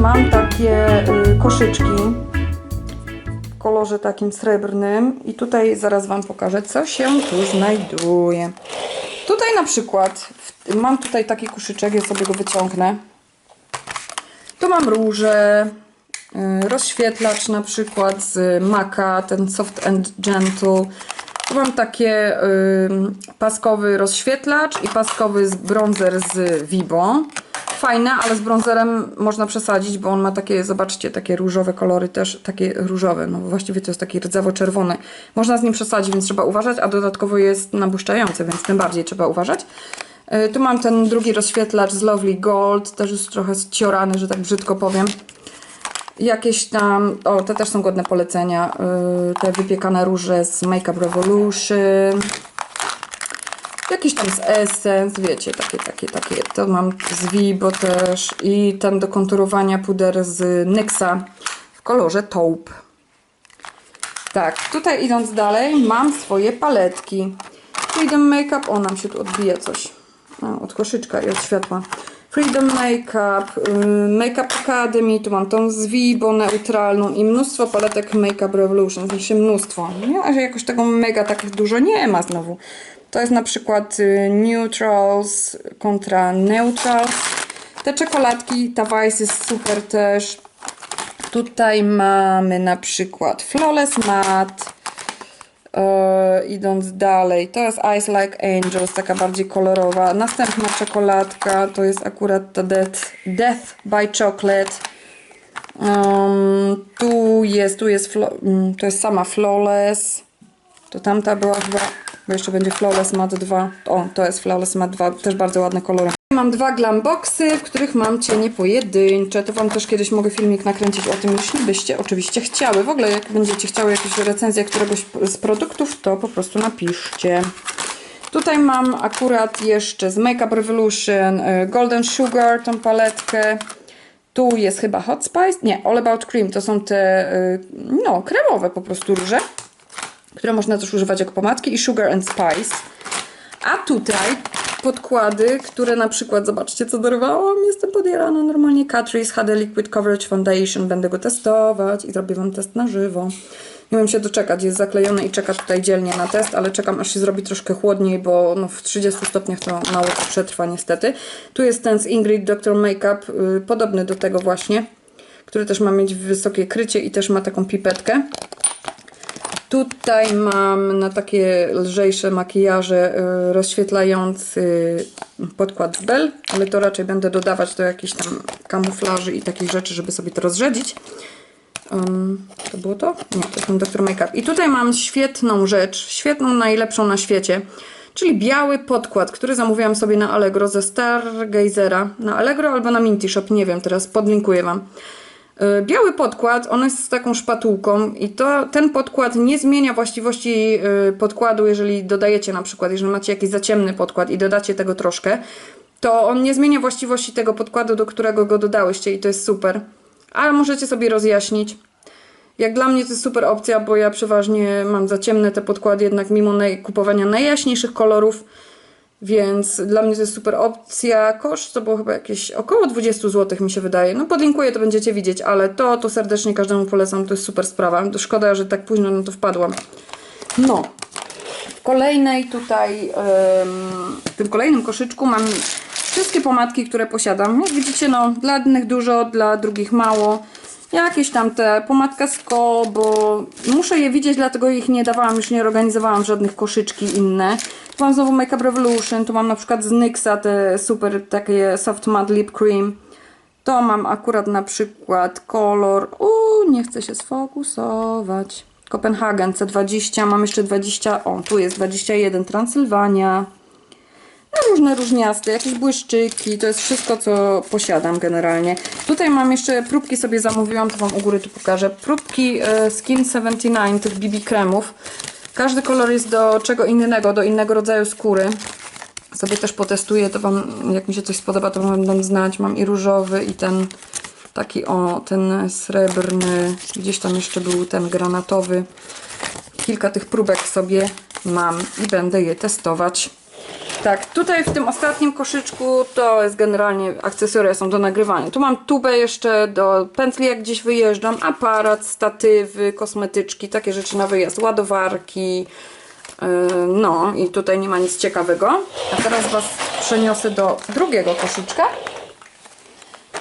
mam takie y, koszyczki w kolorze takim srebrnym i tutaj zaraz Wam pokażę, co się tu znajduje. Tutaj na przykład mam tutaj taki koszyczek, ja sobie go wyciągnę. Tu mam róże, y, rozświetlacz na przykład z Maka, ten Soft and Gentle. Tu mam takie y, paskowy rozświetlacz i paskowy bronzer z Vibo. Fajne, ale z bronzerem można przesadzić, bo on ma takie, zobaczcie, takie różowe kolory też, takie różowe, no właściwie to jest taki rdzawo-czerwony. Można z nim przesadzić, więc trzeba uważać, a dodatkowo jest nabłyszczający, więc tym bardziej trzeba uważać. Y, Tu mam ten drugi rozświetlacz z Lovely Gold, też jest trochę ściorany, że tak brzydko powiem. Jakieś tam, o te też są godne polecenia, y, te wypiekane róże z Makeup Revolution. Jakieś tam z Essence, wiecie, takie, takie, takie. To mam z Vibo też i ten do konturowania puder z NYXa w kolorze taupe. Tak, tutaj idąc dalej, mam swoje paletki. Freedom Makeup, o nam się tu odbija coś. A, od koszyczka i od światła. Freedom Makeup, y, Makeup Academy, tu mam tą z Vibo neutralną i mnóstwo paletek Makeup Revolution, sensie mnóstwo. Nie, a że jakoś tego mega tak dużo nie ma znowu. To jest na przykład y, Neutrals kontra Neutrals. Te czekoladki, ta Vice jest super też. Tutaj mamy na przykład Flawless Matte. E, idąc dalej, to jest Eyes Like Angels, taka bardziej kolorowa. Następna czekoladka to jest akurat ta Death, Death by Chocolate. Um, tu jest, tu jest, mm, to jest sama Flawless. To tamta była chyba, bo jeszcze będzie Flawless Matte 2. O, to jest Flawless Matte 2, też bardzo ładne kolory. Mam dwa glam boxy, w których mam cienie pojedyncze. To Wam też kiedyś mogę filmik nakręcić o tym, jeśli byście oczywiście chciały. W ogóle jak będziecie chciały jakieś recenzje któregoś z produktów, to po prostu napiszcie. Tutaj mam akurat jeszcze z Makeup Revolution y, Golden Sugar, tą paletkę. Tu jest chyba Hot Spice, nie, All About Cream, to są te, y, no, kremowe po prostu róże, które można też używać jako pomadki i Sugar and Spice. A tutaj podkłady, które na przykład, zobaczcie co dorwałam, jestem podjarana normalnie. Catrice HD Liquid Coverage Foundation, będę go testować i zrobię Wam test na żywo. Nie wiem się doczekać, jest zaklejony i czeka tutaj dzielnie na test, ale czekam aż się zrobi troszkę chłodniej, bo no, w 30 stopniach to mało przetrwa niestety. Tu jest ten z Ingrid Dr. Makeup, y, podobny do tego właśnie, który też ma mieć wysokie krycie i też ma taką pipetkę. Tutaj mam na takie lżejsze makijaże y, rozświetlający podkład Bell, ale to raczej będę dodawać do jakichś tam kamuflaży i takich rzeczy, żeby sobie to rozrzedzić. Um, to było to? Nie, to jest ten Dr. Makeup. I tutaj mam świetną rzecz, świetną, najlepszą na świecie, czyli biały podkład, który zamówiłam sobie na Allegro ze Stargazera. Na Allegro albo na Minty Shop, nie wiem, teraz podlinkuję Wam. Y, Biały podkład, on jest z taką szpatułką i to, ten podkład nie zmienia właściwości y, podkładu, jeżeli dodajecie na przykład, jeżeli macie jakiś za ciemny podkład i dodacie tego troszkę, to on nie zmienia właściwości tego podkładu, do którego go dodałyście i to jest super. Ale możecie sobie rozjaśnić. Jak dla mnie to jest super opcja, bo ja przeważnie mam za ciemne te podkłady, jednak mimo kupowania najjaśniejszych kolorów, więc dla mnie to jest super opcja. Koszt to było chyba jakieś około 20 zł mi się wydaje. No podlinkuję, to będziecie widzieć, ale to, to serdecznie każdemu polecam, to jest super sprawa. Szkoda, że tak późno na to wpadłam. No. W kolejnej tutaj, w tym kolejnym koszyczku mam wszystkie pomadki, które posiadam. Jak widzicie, no dla jednych dużo, dla drugich mało. Jakieś tam te pomadka z Ko, bo muszę je widzieć, dlatego ich nie dawałam, już nie organizowałam żadnych koszyczki inne. Tu mam znowu Makeup Revolution, tu mam na przykład z NYXa te super takie soft matte lip cream. To mam akurat na przykład kolor, uuu, nie chcę się sfokusować. Copenhagen C20, mam jeszcze 20, o tu jest 21 Transylwania. No różne różniaste, jakieś błyszczyki, to jest wszystko co posiadam generalnie. Tutaj mam jeszcze próbki sobie zamówiłam, to Wam u góry tu pokażę. Próbki e, Skin 79, tych BB kremów. Każdy kolor jest do czego innego, do innego rodzaju skóry. Sobie też potestuję, to Wam, jak mi się coś spodoba, to Wam będę znać. Mam i różowy, i ten taki, o, ten srebrny. Gdzieś tam jeszcze był ten granatowy. Kilka tych próbek sobie mam i będę je testować. Tak, tutaj w tym ostatnim koszyczku to jest generalnie akcesoria są do nagrywania. Tu mam tubę jeszcze do pętli, jak gdzieś wyjeżdżam, aparat, statywy, kosmetyczki, takie rzeczy na wyjazd, ładowarki. Yy, No i tutaj nie ma nic ciekawego. A teraz Was przeniosę do drugiego koszyczka.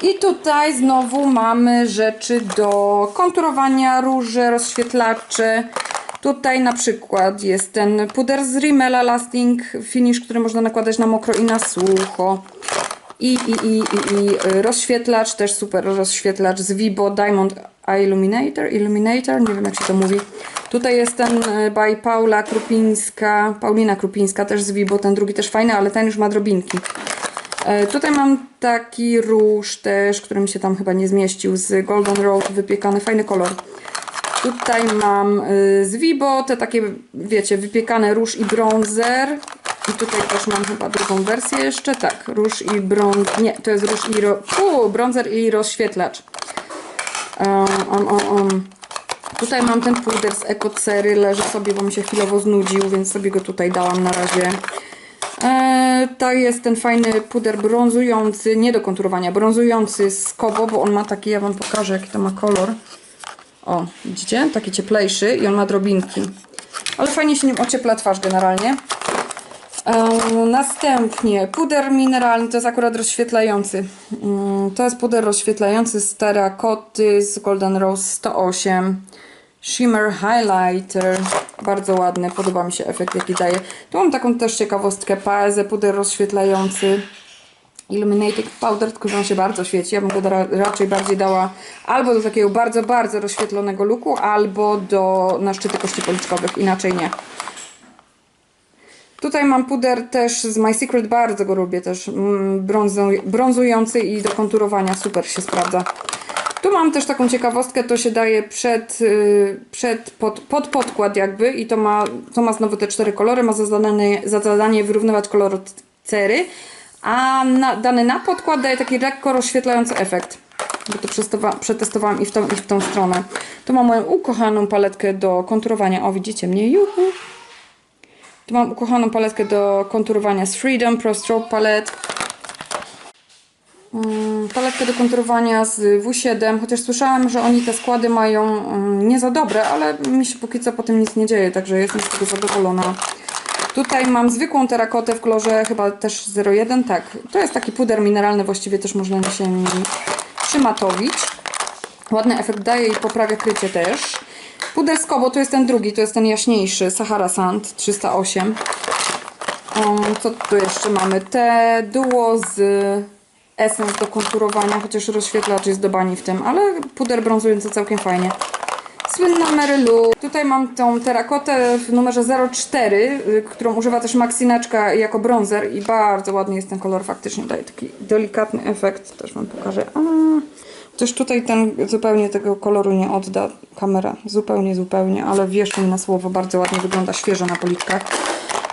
I tutaj znowu mamy rzeczy do konturowania, róże, rozświetlacze. Tutaj na przykład jest ten puder z Rimmela Lasting Finish, który można nakładać na mokro i na sucho. I, i, i, i, i rozświetlacz, też super rozświetlacz z Vibo Diamond Illuminator, Illuminator, nie wiem jak się to mówi. Tutaj jest ten y, by Paula Krupińska, Paulina Krupińska też z Vibo, ten drugi też fajny, ale ten już ma drobinki. E, Tutaj mam taki róż też, który mi się tam chyba nie zmieścił, z Golden Road wypiekany, fajny kolor. Tutaj mam y, z Vibo te takie, wiecie, wypiekane róż i bronzer. I tutaj też mam chyba drugą wersję jeszcze, tak, róż i bronzer, nie, to jest róż i, ro... Fu, bronzer i rozświetlacz. Um, um, um, um. Tutaj mam ten puder z Ekocery, leży sobie, bo mi się chwilowo znudził, więc sobie go tutaj dałam na razie. Eee, to jest ten fajny puder brązujący, nie do konturowania, brązujący z Kobo, bo on ma taki, ja Wam pokażę jaki to ma kolor. O, widzicie? Taki cieplejszy i on ma drobinki. Ale fajnie się nim ociepla twarz generalnie. Następnie puder mineralny, to jest akurat rozświetlający. Mm, to jest puder rozświetlający z terakoty z Golden Rose 108. Shimmer Highlighter. Bardzo ładny, podoba mi się efekt jaki daje. Tu mam taką też ciekawostkę. Paeze, puder rozświetlający. Illuminating Powder, tylko że on się bardzo świeci. Ja bym go ra raczej bardziej dała albo do takiego bardzo, bardzo rozświetlonego luku, albo do na szczyty kości policzkowych. Inaczej nie. Tutaj mam puder też z My Secret, bardzo go lubię też. Mm, brązu- brązujący i do konturowania super się sprawdza. Tu mam też taką ciekawostkę, to się daje przed, y, przed pod, pod podkład jakby i to ma, to ma znowu te cztery kolory, ma za zadanie, za zadanie wyrównywać kolor cery, a na, dany daje taki lekko rozświetlający efekt. Bo to przetestowałam i w, tą, i w tą stronę. Tu mam moją ukochaną paletkę do konturowania. O, widzicie mnie? Juhu! Tu mam ukochaną paletkę do konturowania z Freedom Pro Strobe Palette. Mm, paletkę do konturowania z W7, chociaż słyszałam, że oni te składy mają mm, nie za dobre, ale mi się póki co po tym nic nie dzieje, także jestem z tego zadowolona. Tutaj mam zwykłą terakotę w kolorze chyba też 01, tak. To jest taki puder mineralny, właściwie też można się nim przymatowić. Ładny efekt daje i poprawia krycie też. Puder z Kobo to jest ten drugi, to jest ten jaśniejszy, Sahara Sand 308. Um, co tu jeszcze mamy? Te duo z Essence do konturowania, chociaż rozświetlacz jest do bani w tym, ale puder brązujący całkiem fajnie. Słynna Mary Lou. Tutaj mam tą terakotę w numerze 04, y, którą używa też Maxinaczka jako bronzer i bardzo ładny jest ten kolor, faktycznie daje taki delikatny efekt, też wam pokażę. A, Chociaż tutaj ten zupełnie tego koloru nie odda kamera, zupełnie, zupełnie, ale wierzcie mi na słowo, bardzo ładnie wygląda, świeżo na policzkach.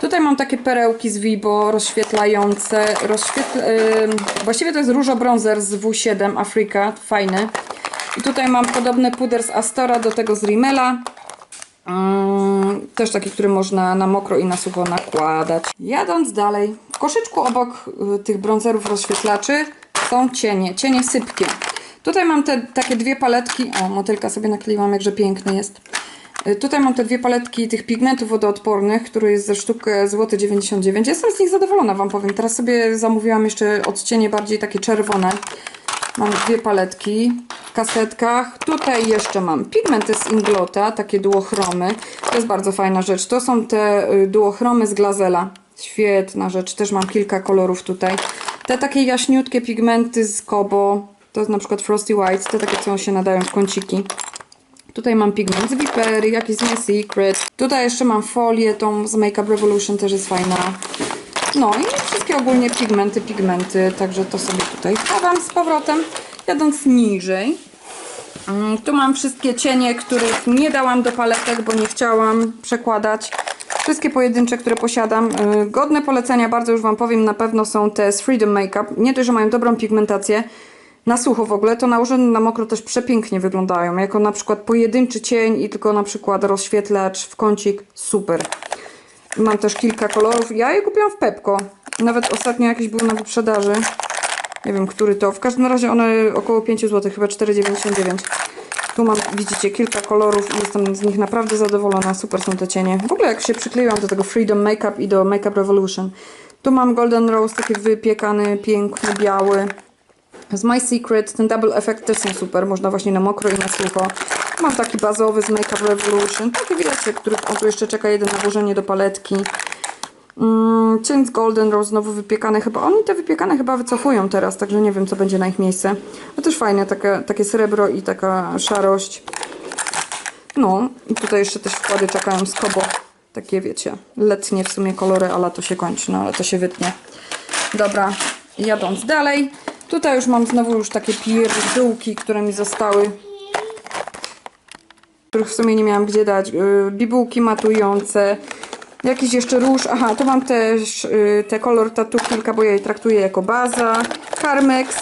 Tutaj mam takie perełki z Vibo rozświetlające. Rozświetl... Yy, właściwie to jest różo bronzer z W7 Afrika, fajny. I tutaj mam podobny puder z Astora, do tego z Rimmela. Yy, też taki, który można na mokro i na sucho nakładać. Jadąc dalej, w koszyczku obok y, tych bronzerów rozświetlaczy są cienie, cienie sypkie. Tutaj mam te takie dwie paletki. O, motylka sobie nakleiłam, jakże piękny jest. Y, Tutaj mam te dwie paletki tych pigmentów wodoodpornych, który jest za sztukę złoty 99. Jestem z nich zadowolona, Wam powiem. Teraz sobie zamówiłam jeszcze odcienie bardziej takie czerwone. Mam dwie paletki w kasetkach. Tutaj jeszcze mam pigmenty z Inglota, takie duochromy. To jest bardzo fajna rzecz. To są te y, duochromy z Glazela. Świetna rzecz. Też mam kilka kolorów tutaj. Te takie jaśniutkie pigmenty z Kobo. To jest na przykład Frosty White. Te takie, co się nadają w kąciki. Tutaj mam pigment z Vipery, jakiś z My Secret. Tutaj jeszcze mam folię, tą z Makeup Revolution też jest fajna. No i wszystkie ogólnie pigmenty, pigmenty, także to sobie tutaj chowam z powrotem. Jadąc niżej, mm, tu mam wszystkie cienie, których nie dałam do paletek, bo nie chciałam przekładać. Wszystkie pojedyncze, które posiadam, y, godne polecenia, bardzo już Wam powiem, na pewno są te z Freedom Makeup. Nie dość, że mają dobrą pigmentację, na sucho w ogóle, to nałożone na mokro też przepięknie wyglądają. Jako na przykład pojedynczy cień i tylko na przykład rozświetlacz w kącik, super. Mam też kilka kolorów. Ja je kupiłam w Pepko. Nawet ostatnio jakiś był na wyprzedaży. Nie wiem, który to. W każdym razie one około 5 zł, chyba 4,99. Tu mam, widzicie, kilka kolorów i jestem z nich naprawdę zadowolona. Super są te cienie. W ogóle jak się przykleiłam do tego Freedom Makeup i do Makeup Revolution. Tu mam Golden Rose, taki wypiekany, piękny, biały. Z My Secret, ten double effect też są super. Można właśnie na mokro i na sucho. Mam taki bazowy z Makeup Revolution. Takie wiecie, których o tu jeszcze czeka jeden nałożenie do paletki. Mm, Golden Rose znowu wypiekane chyba. Oni te wypiekane chyba wycofują teraz, także nie wiem co będzie na ich miejsce. No też fajne, takie, takie srebro i taka szarość. No i tutaj jeszcze też wkłady czekają z Kobo. Takie wiecie, letnie w sumie kolory, a lato się kończy, no ale to się wytnie. Dobra, jadąc dalej. Tutaj już mam znowu już takie pierdółki, które mi zostały których w sumie nie miałam gdzie dać. Yy, bibułki matujące. Jakiś jeszcze róż. Aha, tu mam też yy, te kolor tatu kilka, bo ja je traktuję jako baza. Carmex.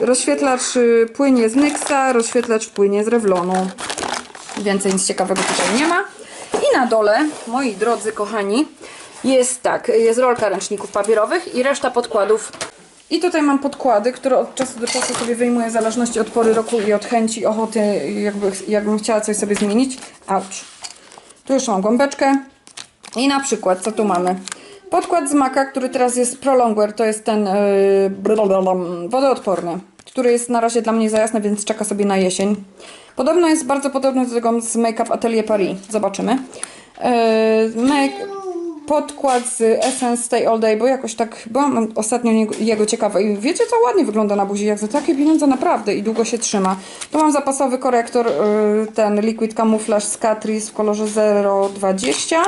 Rozświetlacz yy, płynie z Nyxa, rozświetlacz płynie z Revlonu. Więcej nic ciekawego tutaj nie ma. I na dole, moi drodzy kochani, jest tak, jest rolka ręczników papierowych i reszta podkładów. I tutaj mam podkłady, które od czasu do czasu sobie wyjmuję w zależności od pory roku i od chęci, ochoty, jakby, jakbym chciała coś sobie zmienić. Auć. Tu już mam gąbeczkę. I na przykład, co tu mamy? Podkład z Maka, który teraz jest Prolongwear, to jest ten yy, wodoodporny, który jest na razie dla mnie za jasny, więc czeka sobie na jesień. Podobno jest bardzo podobny do tego z Make Up Atelier Paris. Zobaczymy. Yy, make, podkład z Essence Stay All Day, bo jakoś tak byłam ostatnio niego- jego ciekawa i wiecie co ładnie wygląda na buzi, jak za takie pieniądze naprawdę i długo się trzyma. Tu mam zapasowy korektor, yy, ten Liquid Camouflage z Catrice w kolorze 020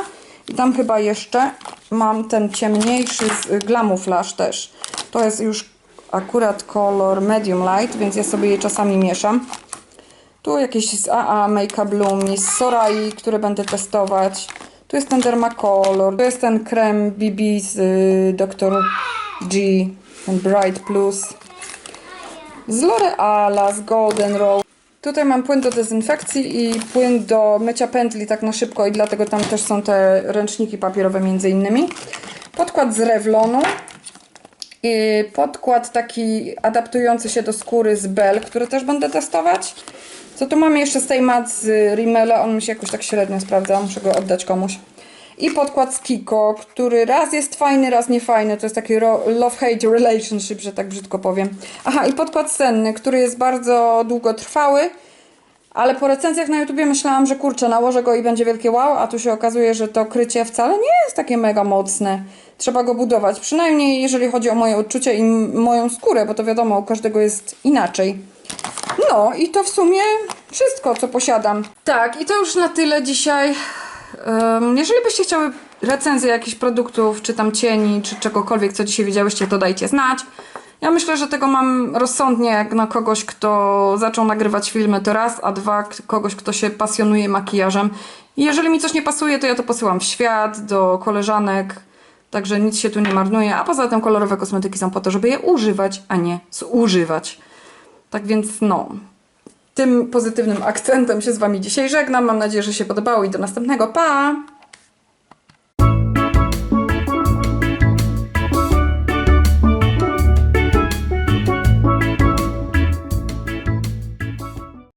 i tam chyba jeszcze mam ten ciemniejszy z y, Glamouflage też. To jest już akurat kolor Medium Light, więc ja sobie je czasami mieszam. Tu jakieś z AA Make Bloom, z Sorai, które będę testować. Tu jest ten Dermacolor, tu jest ten krem BB z y, Dr. G, ten Bright Plus. Z L'Oreala, z Golden Rose. Tutaj mam płyn do dezynfekcji i płyn do mycia pętli tak na szybko i dlatego tam też są te ręczniki papierowe między innymi. Podkład z Revlonu. I podkład taki adaptujący się do skóry z Bell, który też będę testować. Co tu mamy jeszcze z tej mat z Rimmela, on mi się jakoś tak średnio sprawdza, muszę go oddać komuś. I podkład z Kiko, który raz jest fajny, raz nie fajny. To jest taki love-hate relationship, że tak brzydko powiem. Aha, i podkład senny, który jest bardzo długotrwały. Ale po recenzjach na YouTubie myślałam, że kurczę, nałożę go i będzie wielkie wow, a tu się okazuje, że to krycie wcale nie jest takie mega mocne. Trzeba go budować, przynajmniej jeżeli chodzi o moje odczucia i moją skórę, bo to wiadomo, u każdego jest inaczej. No i to w sumie wszystko, co posiadam. Tak, i to już na tyle dzisiaj. Em, jeżeli byście chciały recenzję jakichś produktów, czy tam cieni, czy czegokolwiek, co dzisiaj widziałyście, to dajcie znać. Ja myślę, że tego mam rozsądnie jak na kogoś, kto zaczął nagrywać filmy to raz, a dwa, kogoś, kto się pasjonuje makijażem. I jeżeli mi coś nie pasuje, to ja to posyłam w świat, do koleżanek, także nic się tu nie marnuje. A poza tym kolorowe kosmetyki są po to, żeby je używać, a nie zużywać. Tak więc no, tym pozytywnym akcentem się z Wami dzisiaj żegnam. Mam nadzieję, że się podobało i do następnego. Pa!